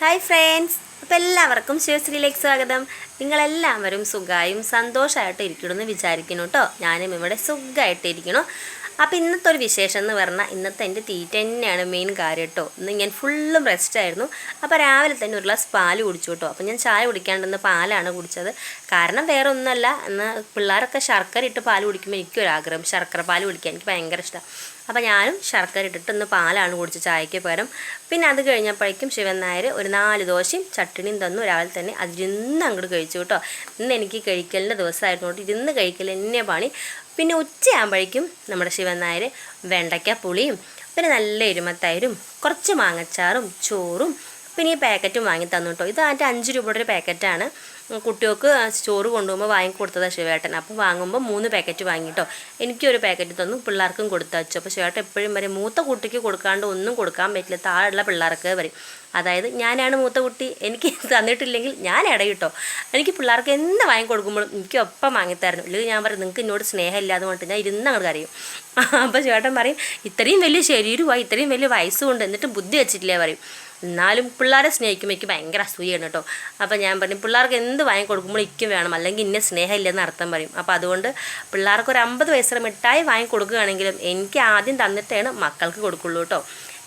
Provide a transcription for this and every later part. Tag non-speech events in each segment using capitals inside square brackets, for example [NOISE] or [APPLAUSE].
Hi friends അപ്പോൾ എല്ലാവർക്കും ശിവശ്രീയിലേക്ക് സ്വാഗതം. നിങ്ങളെല്ലാവരും സുഖമായും സന്തോഷമായിട്ട് ഇരിക്കണമെന്ന് വിചാരിക്കുന്നു കേട്ടോ. ഞാനും ഇവിടെ സുഖമായിട്ട് ഇരിക്കണം അപ്പോൾ ഇന്നത്തെ ഒരു വിശേഷം എന്ന് പറഞ്ഞാൽ ഇന്നത്തെ എന്റെ തീറ്റ തന്നെയാണ് മെയിൻ കാര്യം കേട്ടോ. ഇന്ന് ഞാൻ ഫുള്ളും റെസ്റ്റ് ആയിരുന്നു. അപ്പോൾ രാവിലെ തന്നെ ഒരു ഗ്ലാസ് പാൽ കുടിച്ചു കേട്ടോ. അപ്പോൾ ഞാൻ ചായ കുടിക്കാണ്ടെന്ന് പാലാണ് കുടിച്ചത്. കാരണം വേറെ ഒന്നുമല്ല ഇന്ന് പിള്ളേരൊക്കെ ശർക്കര ഇട്ട് പാൽ കുടിക്കുമ്പോൾ എനിക്കൊരാഗ്രഹം. ശർക്കര പാൽ കുടിക്കാൻ എനിക്ക് ഭയങ്കര ഇഷ്ടമാണ് അപ്പോൾ ഞാനും ശർക്കര ഇട്ടിട്ട് ഇന്ന് പാലാണ് കുടിച്ച് ചായക്ക് പകരം. പിന്നെ അത് കഴിഞ്ഞപ്പോഴേക്കും ശിവൻ നായർ ഒരു നാല് ദോശയും ചട്ടിണിയും തന്നു. രാവിലെ തന്നെ അതിരുന്ന് അങ്ങോട്ട് കഴിച്ചു കേട്ടോ. ഇന്ന് എനിക്ക് കഴിക്കലിന്റെ ദിവസമായിരുന്നു കേട്ടോ. ഇരുന്ന് കഴിക്കൽ തന്നെ പണി. പിന്നെ ഉച്ചയാകുമ്പോഴേക്കും നമ്മുടെ ശിവൻ നായർ വെണ്ടയ്ക്ക പുളിയും പിന്നെ നല്ല എരുമത്തൈരും കുറച്ച് മാങ്ങച്ചാറും ചോറും പിന്നെ ഈ പാക്കറ്റും വാങ്ങി തന്നു കേട്ടോ. ഇത് അതിന്റെ അഞ്ച് രൂപയുടെ ഒരു പാക്കറ്റാണ്. കുട്ടികൾക്ക് ചോറ് കൊണ്ടുപോകുമ്പോൾ വാങ്ങി കൊടുത്തതാണ് ശിവേട്ടൻ. അപ്പോൾ വാങ്ങുമ്പോൾ മൂന്ന് പാക്കറ്റ് വാങ്ങിട്ടോ എനിക്കൊരു പാക്കറ്റ് തന്നു പിള്ളേർക്കും കൊടുത്തച്ചു അപ്പോൾ ശിവേട്ടൻ എപ്പോഴും വരെ മൂത്ത കുട്ടിക്ക് കൊടുക്കാണ്ട് ഒന്നും കൊടുക്കാൻ പറ്റില്ല താഴെയുള്ള പിള്ളേർക്ക് പറയും. അതായത് ഞാനാണ് മൂത്ത കുട്ടി എനിക്ക് [LAUGHS] തന്നിട്ടില്ലെങ്കിൽ ഞാൻ ഇടയിട്ടോ. എനിക്ക് പിള്ളേർക്ക് എന്ത് വാങ്ങി കൊടുക്കുമ്പോഴും എനിക്ക് ഒപ്പം വാങ്ങിത്തരണം ഇല്ലെങ്കിൽ ഞാൻ പറയും നിങ്ങൾക്ക് എന്നോട് സ്നേഹമില്ല അതുകൊണ്ട് ഞാൻ ഇരുന്ന് അങ്ങോട്ട് അറിയും [LAUGHS] അപ്പോൾ ചേട്ടൻ പറയും ഇത്രയും വലിയ ശരീരമായി ഇത്രയും വലിയ വയസ്സുകൊണ്ട് എന്നിട്ടും ബുദ്ധി വെച്ചിട്ടില്ലേ പറയും. എന്നാലും പിള്ളേരെ സ്നേഹിക്കുമ്പോൾ എനിക്ക് ഭയങ്കര അസൂയാണ് കേട്ടോ. അപ്പോൾ ഞാൻ പറഞ്ഞു പിള്ളേർക്ക് എന്ത് വാങ്ങി കൊടുക്കുമ്പോൾ ഇക്കും വേണം. അല്ലെങ്കിൽ ഇന്ന സ്നേഹമില്ലെന്ന് അർത്ഥം പറയും. അപ്പോൾ അതുകൊണ്ട് പിള്ളേർക്ക് ഒരു അമ്പത് വയസ്സിലെ മിഠായി വാങ്ങി കൊടുക്കുകയാണെങ്കിലും എനിക്ക് ആദ്യം തന്നിട്ടാണ് മക്കൾക്ക് കൊടുക്കുള്ളൂ കേട്ടോ.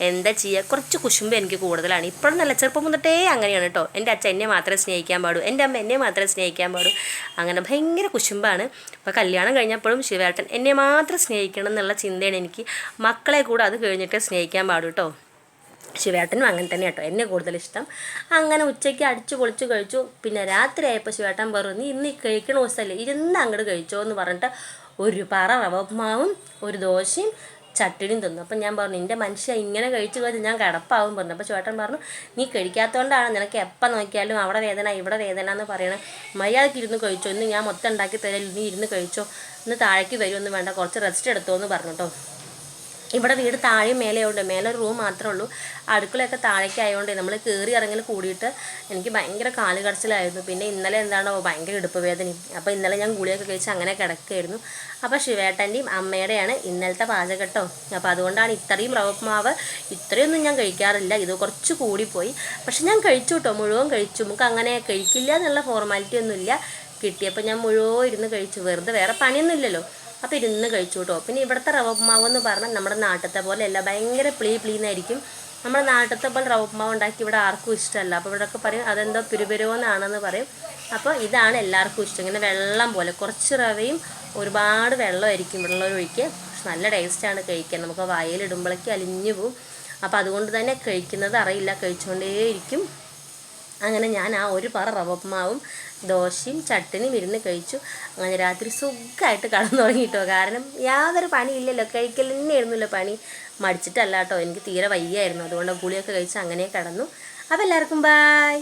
എന്താ ചെയ്യുക കുറച്ച് കുശുമ്പ് എനിക്ക് കൂടുതലാണ്. ഇപ്പോഴും നല്ല ചെറുപ്പം മുതട്ടേ അങ്ങനെയാണ് കേട്ടോ. എന്റെ അച്ഛൻ എന്നെ മാത്രമേ സ്നേഹിക്കാൻ പാടൂ. എന്റെ അമ്മ എന്നെ മാത്രമേ സ്നേഹിക്കാൻ പാടൂ. അങ്ങനെ ഭയങ്കര കുശുമ്പാണ്. അപ്പോൾ കല്യാണം കഴിഞ്ഞപ്പോഴും ശിവേട്ടൻ എന്നെ മാത്രം സ്നേഹിക്കണം എന്നുള്ള ചിന്തയാണ് എനിക്ക് മക്കളെ കൂടെ അത് കഴിഞ്ഞിട്ട് സ്നേഹിക്കാൻ പാടൂ കേട്ടോ. ശിവേട്ടനും അങ്ങനെ തന്നെ കേട്ടോ. എന്നെ കൂടുതൽ ഇഷ്ടം. അങ്ങനെ ഉച്ചയ്ക്ക് അടിച്ചു പൊളിച്ചു കഴിച്ചു. പിന്നെ രാത്രി ആയപ്പോൾ ശിവേട്ടൻ പറഞ്ഞു ഇന്ന് കഴിക്കണ ദിവസമല്ലേ ഇരുന്ന് അങ്ങോട്ട് കഴിച്ചോ എന്ന് പറഞ്ഞിട്ട് ഒരു പറ റവ ഒരു ദോശയും ചട്ടിണിയും തിന്നു. അപ്പം ഞാൻ പറഞ്ഞു എന്റെ മനുഷ്യ ഇങ്ങനെ കഴിച്ചു കഴിച്ച് ഞാൻ കിടപ്പാവും പറഞ്ഞു. അപ്പോൾ ചേട്ടൻ പറഞ്ഞു നീ കഴിക്കാത്തതുകൊണ്ടാണ് നിനക്ക് എപ്പം നോക്കിയാലും അവിടെ വേദന ഇവിടെ വേദന എന്ന് പറയണേ. മര്യാദയ്ക്ക് ഇരുന്ന് കഴിച്ചോ ഇന്ന് ഞാൻ മൊത്തം ഉണ്ടാക്കി തരാം നീ ഇരുന്ന് കഴിച്ചോ ഇന്ന് താഴേക്ക് വരുമൊന്നും വേണ്ട കുറച്ച് റെസ്റ്റ് എടുത്തോ എന്ന് പറഞ്ഞു കേട്ടോ ഇവിടെ വീട് താഴെ മേലെയുണ്ട് മേലെ ഒരു റൂം മാത്രമേ ഉള്ളൂ. അടുക്കളയൊക്കെ താഴേക്ക് ആയതുകൊണ്ട് നമ്മൾ കയറി ഇറങ്ങൽ കൂടിയിട്ട് എനിക്ക് ഭയങ്കര കാൽ കടച്ചിലായിരുന്നു പിന്നെ ഇന്നലെ എന്താണോ ഭയങ്കര ഇടുപ്പ് വേദനയും. അപ്പോൾ ഇന്നലെ ഞാൻ ഗുളിയൊക്കെ കഴിച്ച് അങ്ങനെ കിടക്കുകയായിരുന്നു. അപ്പോൾ ശിവേട്ടന്റെയും അമ്മയുടെയാണ് ഇന്നലത്തെ പാചകട്ടോ. അപ്പോൾ അതുകൊണ്ടാണ് ഇത്രയും റവപ്മാവ് ഇത്രയൊന്നും ഞാൻ കഴിക്കാറില്ല. ഇത് കുറച്ച് കൂടിപ്പോയി. പക്ഷെ ഞാൻ കഴിച്ചു കേട്ടോ. മുഴുവൻ കഴിച്ചു. നമുക്ക് അങ്ങനെ കഴിക്കില്ല എന്നുള്ള ഫോർമാലിറ്റി ഒന്നുമില്ല. കിട്ടിയപ്പോൾ ഞാൻ മുഴുവൻ ഇരുന്ന് കഴിച്ചു. വെറുതെ വേറെ പണിയൊന്നുമില്ലല്ലോ. അപ്പോൾ ഇരുന്ന് കഴിച്ചു കേട്ടോ പിന്നെ ഇവിടുത്തെ റവ എന്ന് പറഞ്ഞാൽ നമ്മുടെ നാട്ടിലത്തെ പോലെ അല്ല ഭയങ്കര പ്ലീ പ്ലീന്നായിരിക്കും. നമ്മുടെ നാട്ടിലത്തെ പോലെ റവ ഉണ്ടാക്കി ഇവിടെ ആർക്കും ഇഷ്ടമല്ല. അപ്പോൾ ഇവിടെയൊക്കെ പറയും അതെന്തോ പിരുപിരുവെന്നാണെന്ന് പറയും. അപ്പോൾ ഇതാണ് എല്ലാവർക്കും ഇഷ്ടം. ഇങ്ങനെ വെള്ളം പോലെ കുറച്ച് റവയും ഒരുപാട് വെള്ളമായിരിക്കും വെള്ളം ഒഴിക്കുക നല്ല ടേസ്റ്റാണ് കഴിക്കാൻ. നമുക്ക് വയലിടുമ്പോഴേക്ക് അലിഞ്ഞു പോവും. അപ്പോൾ അതുകൊണ്ട് തന്നെ കഴിക്കുന്നത് അറിയില്ല കഴിച്ചുകൊണ്ടേയിരിക്കും. അങ്ങനെ ഞാൻ ആ ഒരു പറ റവപ്പമാവും ദോശയും ചട്ടിനിയും ഇരുന്ന് കഴിച്ചു. അങ്ങനെ രാത്രി സുഖമായിട്ട് കടന്നു തുടങ്ങിയിട്ടോ കാരണം യാതൊരു പണിയില്ലല്ലോ. കഴിക്കൽ തന്നെ ആയിരുന്നല്ലോ പണി. മടിച്ചിട്ടല്ല കേട്ടോ എനിക്ക് തീരെ വയ്യായിരുന്നു. അതുകൊണ്ട് ഗുളിയൊക്കെ കഴിച്ച് അങ്ങനെ കടന്നു. അപ്പോൾ എല്ലാവർക്കും ബായ്